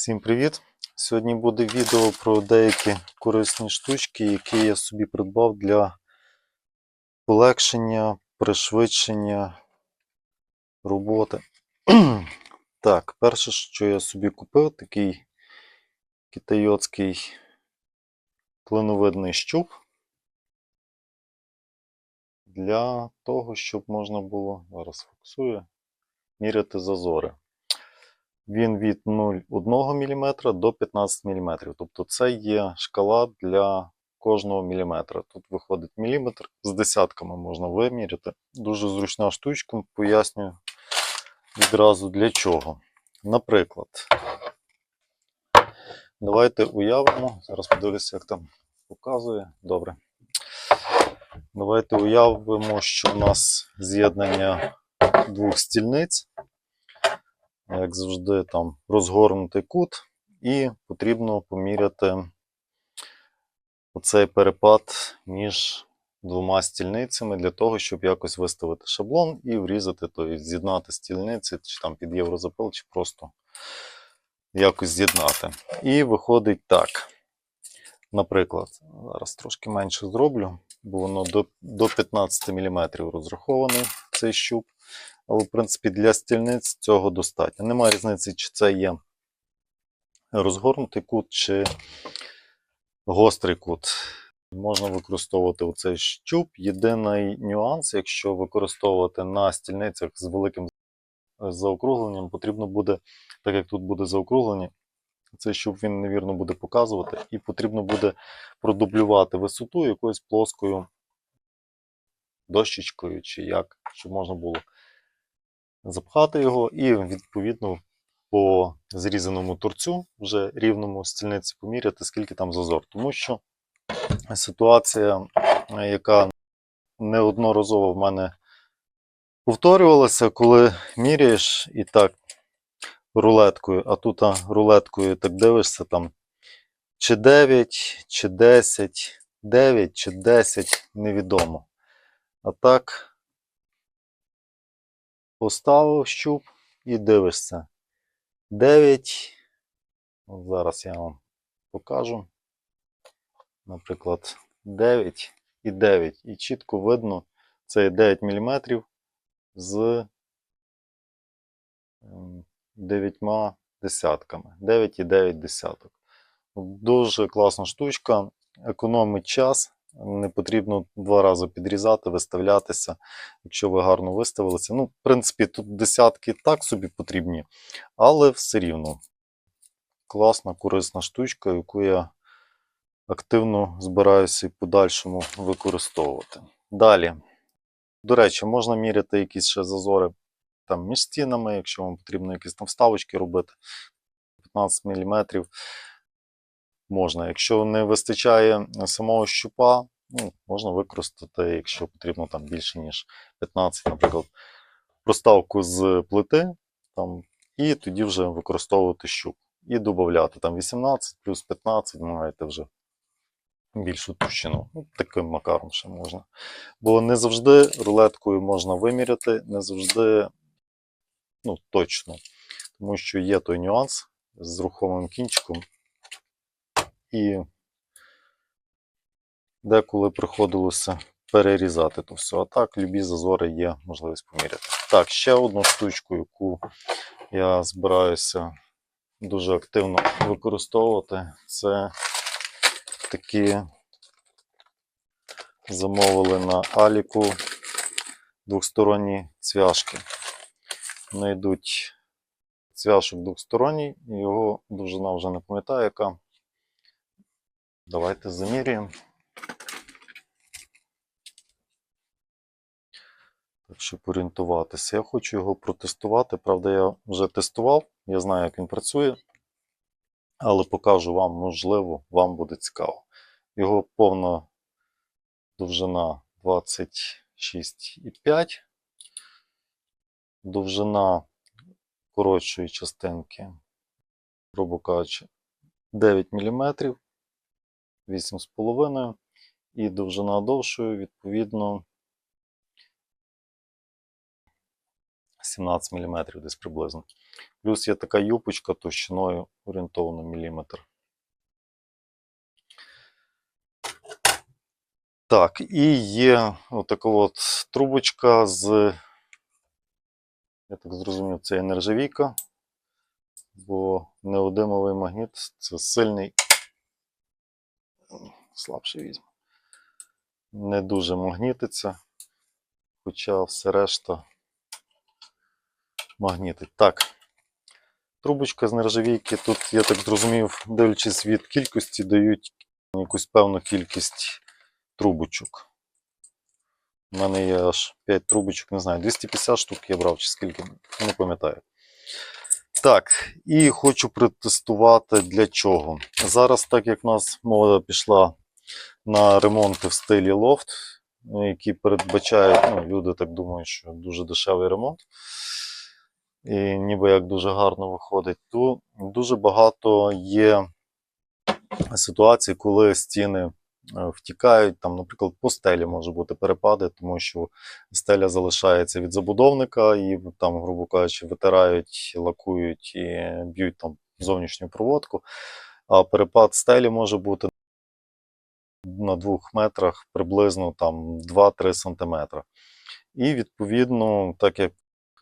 Всім привіт! Сьогодні буде відео про деякі корисні штучки, які я собі придбав для полегшення, пришвидшення роботи. Так, перше, що я собі купив, такий китайоцький клиновидний щуп для того, щоб можна було, зараз фокусую, міряти зазори. Він від 0,1 мм до 15 мм. Тобто це є шкала для кожного міліметра. Тут виходить міліметр, з десятками можна виміряти. Дуже зручна штучка, пояснюю відразу для чого. Наприклад, давайте уявимо, зараз подивлюся, як там показує. Добре. Давайте уявимо, що у нас з'єднання двох стільниць як завжди, там розгорнутий кут, і потрібно поміряти оцей перепад між двома стільницями для того, щоб якось виставити шаблон і врізати, тобто з'єднати стільниці, чи там під єврозапил, чи просто якось з'єднати. І виходить так. Наприклад, зараз трошки менше зроблю, бо воно до, до 15 мм розрахований цей щуп. Але, в принципі, для стільниць цього достатньо. Немає різниці, чи це є розгорнутий кут, чи гострий кут. Можна використовувати оцей щуп. Єдиний нюанс, якщо використовувати на стільницях з великим заокругленням, потрібно буде, так як тут буде заокруглення, цей щуп він невірно буде показувати, і потрібно буде продублювати висоту якоюсь плоскою дощечкою, чи як, щоб можна було запхати його і відповідно по зрізаному торцю, вже рівному стільниці поміряти, скільки там зазор. Тому що ситуація, яка неодноразово в мене повторювалася, коли міряєш і так рулеткою, а тут рулеткою так дивишся там чи 9, чи 10, 9 чи 10, невідомо. А так поставив щуп і дивишся. 9. От Зараз я вам покажу. Наприклад, 9 і 9. І чітко видно, це 9 мм з 9 десятками. 9,9 десяток. Дуже класна штучка, економить час. Не потрібно два рази підрізати, виставлятися, якщо ви гарно виставилися. Ну, в принципі, тут десятки так собі потрібні, але все рівно класна, корисна штучка, яку я активно збираюся і подальшому використовувати. Далі. До речі, можна міряти якісь ще зазори там, між стінами, якщо вам потрібно якісь там вставочки робити. 15 мм можна. Якщо не вистачає самого щупа, ну, можна використати, якщо потрібно там більше, ніж 15, наприклад, проставку з плити, там, і тоді вже використовувати щуп. І додати там 18 плюс 15, маєте вже більшу товщину. Ну, таким макаром ще можна. Бо не завжди рулеткою можна виміряти, не завжди ну, точно. Тому що є той нюанс з рухомим кінчиком. І деколи приходилося перерізати то все. А так, любі зазори є можливість поміряти. Так, ще одну штучку, яку я збираюся дуже активно використовувати, це такі замовили на Аліку двосторонні цвяшки. Вони йдуть цвяшок двосторонній, його довжина вже не пам'ятаю, яка. Давайте замірюємо. Так, щоб орієнтуватися. Я хочу його протестувати. Правда, я вже тестував, я знаю, як він працює. Але покажу вам, можливо, вам буде цікаво. Його повна довжина 26,5. Довжина коротшої частинки, грубо кажучи, 9 мм. 8,5 і довжина довшої, відповідно, 17 мм десь приблизно. Плюс є така юпочка товщиною орієнтовно міліметр. Так, і є отака от трубочка з, я так зрозумів, це є нержавійка, бо неодимовий магніт це сильний, слабший візьму. Не дуже магнітиться, хоча все решта магнітить. Так, трубочка з нержавійки. Тут, я так зрозумів, дивлячись від кількості, дають якусь певну кількість трубочок. У мене є аж 5 трубочок, не знаю, 250 штук я брав, чи скільки, не пам'ятаю. Так, і хочу протестувати для чого. Зараз, так як в нас мода пішла на ремонти в стилі лофт, які передбачають, ну, люди так думають, що дуже дешевий ремонт, і ніби як дуже гарно виходить, то дуже багато є ситуацій, коли стіни е, втікають. Там, наприклад, по стелі може бути перепади, тому що стеля залишається від забудовника, і там, грубо кажучи, витирають, лакують і б'ють там зовнішню проводку. А перепад стелі може бути на двох метрах приблизно там 2-3 сантиметри. І відповідно, так як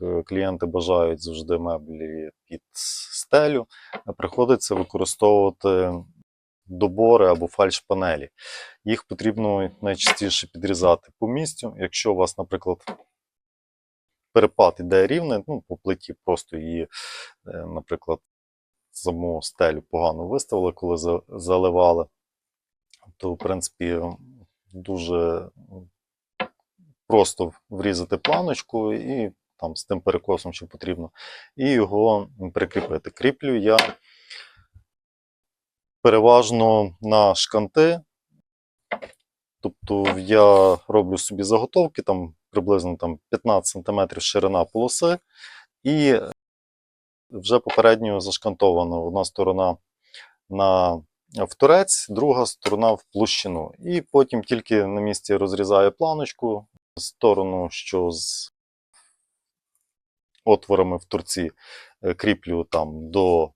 е, клієнти бажають завжди меблі під стелю, е, приходиться використовувати добори або фальш-панелі. Їх потрібно найчастіше підрізати по місцю. Якщо у вас, наприклад, перепад іде рівний, ну, по плиті просто її, е, наприклад, саму стелю погано виставили, коли заливали, то, в принципі, дуже просто врізати планочку і там з тим перекосом, що потрібно, і його прикріпити. Кріплю я переважно на шканти. Тобто я роблю собі заготовки, там приблизно там, 15 см ширина полоси, і вже попередньо зашкантовано одна сторона на в торець, друга сторона в площину. І потім тільки на місці розрізаю планочку, сторону, що з отворами в торці е, кріплю там до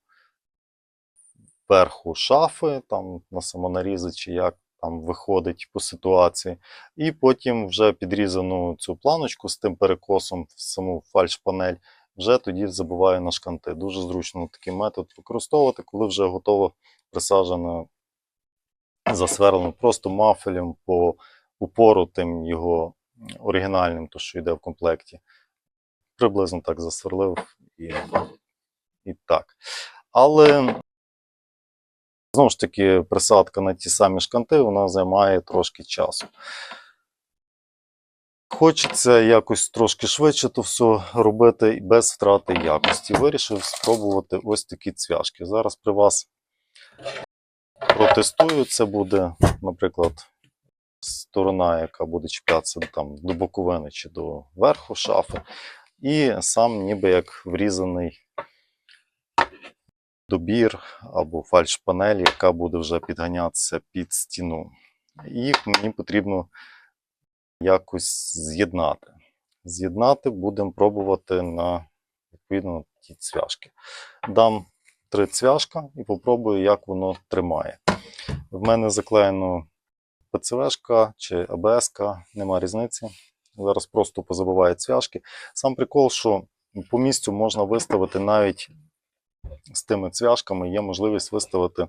верху шафи, там на самонарізи, чи як там виходить по ситуації. І потім вже підрізану цю планочку з тим перекосом в саму фальш-панель, вже тоді забиваю на шканти. Дуже зручно такий метод використовувати, коли вже готово присаджено, засверлено просто мафелем по упору тим його оригінальним, то що йде в комплекті. Приблизно так засверлив і, і так. Але знову ж таки, присадка на ті самі шканти, вона займає трошки часу. Хочеться якось трошки швидше то все робити без втрати якості. Вирішив спробувати ось такі цвяшки. Зараз при вас протестую. Це буде, наприклад, сторона, яка буде чіплятися там, до боковини чи до верху шафи. І сам ніби як врізаний добір або фальш-панель, яка буде вже підганятися під стіну. Їх мені потрібно якось з'єднати. З'єднати будемо пробувати на відповідно ті цвяшки. Дам три цвяшка і попробую, як воно тримає. В мене заклеєно ПЦВшка чи АБСка, нема різниці. Зараз просто позабиваю цвяшки. Сам прикол, що по місцю можна виставити навіть з тими цвяшками, є можливість виставити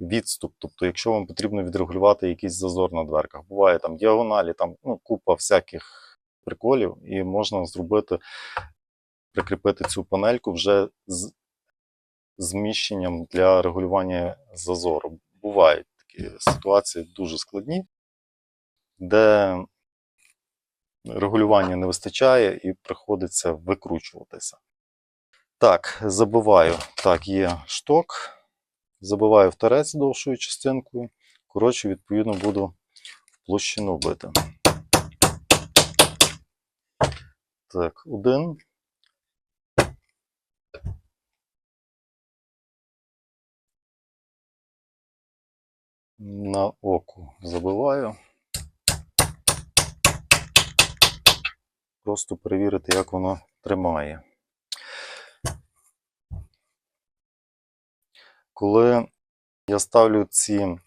відступ. Тобто, якщо вам потрібно відрегулювати якийсь зазор на дверках, буває там діагоналі, там ну, купа всяких приколів, і можна зробити, прикріпити цю панельку вже з зміщенням для регулювання зазору. Бувають такі ситуації дуже складні, де регулювання не вистачає і приходиться викручуватися. Так, забиваю. Так, є шток. Забиваю в торець довшою частинкою. Коротше, відповідно, буду в площину бити. Так, один. На око забиваю. Просто перевірити, як воно тримає. Коли я ставлю ці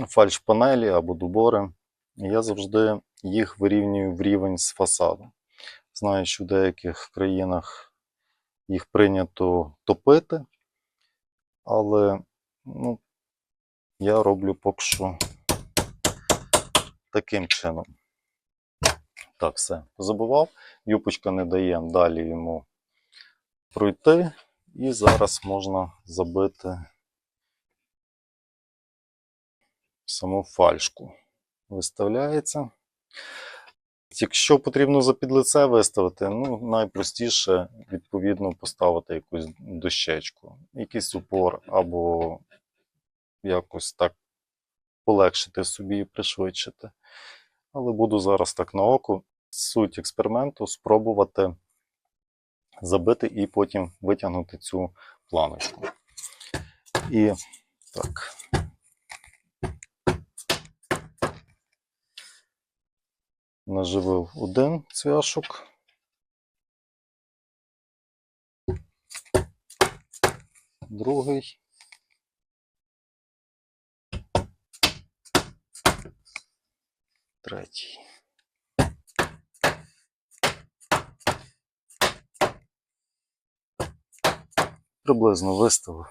фальш-панелі або дубори, я завжди їх вирівнюю в рівень з фасадом. Знаю, що в деяких країнах їх прийнято топити, але ну, я роблю поки що таким чином. Так, все, забував. Юпочка не дає далі йому пройти, і зараз можна забити саму фальшку. Виставляється. Якщо потрібно за підлице виставити, ну найпростіше відповідно поставити якусь дощечку, якийсь упор, або якось так полегшити собі і пришвидшити. Але буду зараз так на око. Суть експерименту спробувати забити і потім витягнути цю планочку. І так. Наживив один цвяшок. Другий. Третій. Приблизно виставив.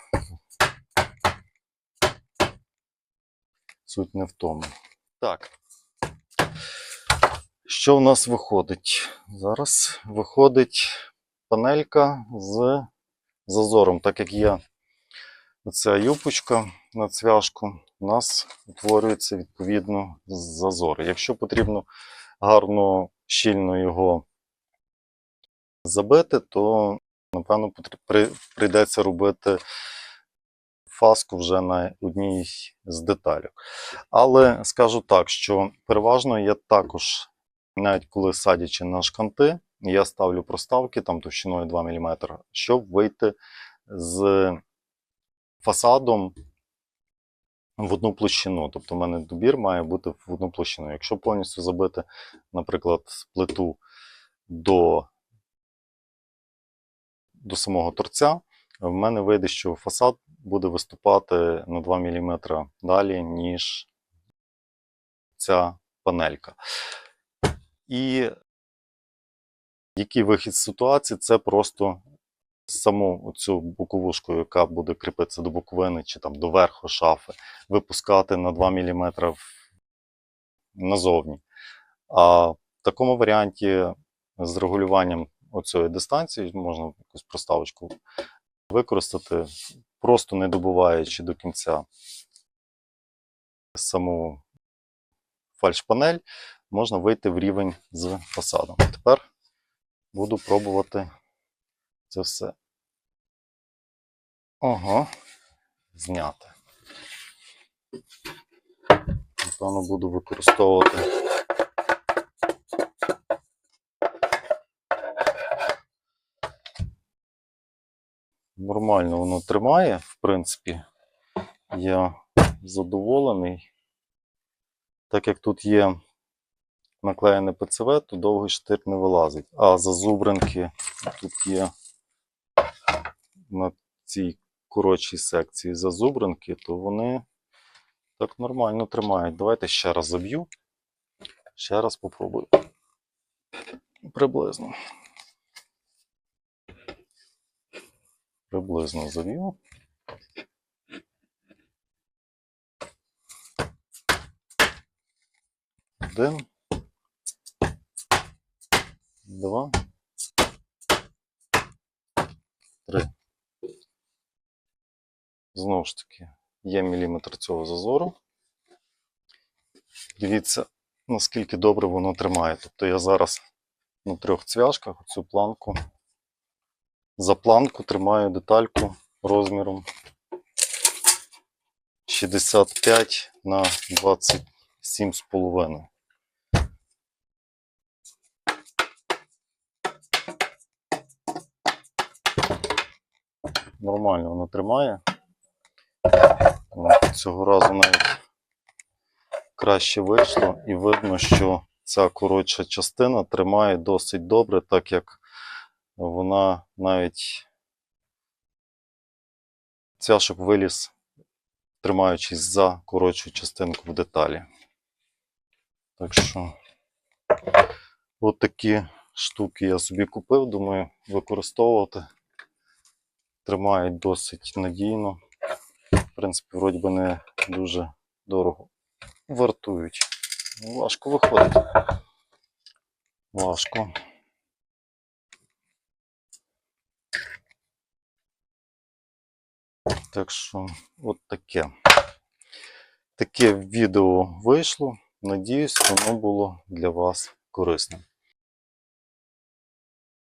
Суть не в тому. Так. Що в нас виходить? Зараз виходить панелька з зазором, так як є оця юпочка на цвяшку, у нас утворюється відповідно зазор. Якщо потрібно гарно щільно його забити, то напевно прийдеться робити фаску вже на одній з деталей. Але скажу так, що переважно я також, навіть коли садячи на шканти, я ставлю проставки там товщиною 2 мм, щоб вийти з фасадом в одну площину. Тобто, в мене добір має бути в одну площину. Якщо повністю забити, наприклад, плиту до, до самого торця, в мене вийде, що фасад буде виступати на 2 мм далі, ніж ця панелька. І який вихід з ситуації? Це просто саму цю боковушку, яка буде кріпитися до боковини чи там до верху шафи, випускати на 2 мм назовні. А в такому варіанті з регулюванням оцієї дистанції можна якусь проставочку використати, просто не добуваючи до кінця саму фальш-панель, можна вийти в рівень з фасадом. Тепер буду пробувати це все. Ого, зняти. Напевно, буду використовувати. Нормально воно тримає, в принципі. Я задоволений. Так як тут є наклеєне ПЦВ, то довгий штир не вилазить. А зазубринки тут є на цій коротшій секції зазубринки, то вони так нормально тримають. Давайте ще раз заб'ю. Ще раз попробую. Приблизно. Приблизно заб'ю. Один. Два. Три. Знову ж таки, є міліметр цього зазору. Дивіться, наскільки добре воно тримає. Тобто я зараз на трьох цвяшках цю планку. За планку тримаю детальку розміром 65 на 27,5. Нормально воно тримає. От, Цього разу навіть краще вийшло і видно, що ця коротша частина тримає досить добре, так як вона навіть цяшок виліз, тримаючись за коротшу частинку в деталі. Так що, от такі штуки я собі купив, думаю, використовувати. Тримають досить надійно. Принципі, вроді би не дуже дорого вартують. Важко виходить. Важко. Так що, от таке. Таке відео вийшло. Надіюсь, воно було для вас корисним.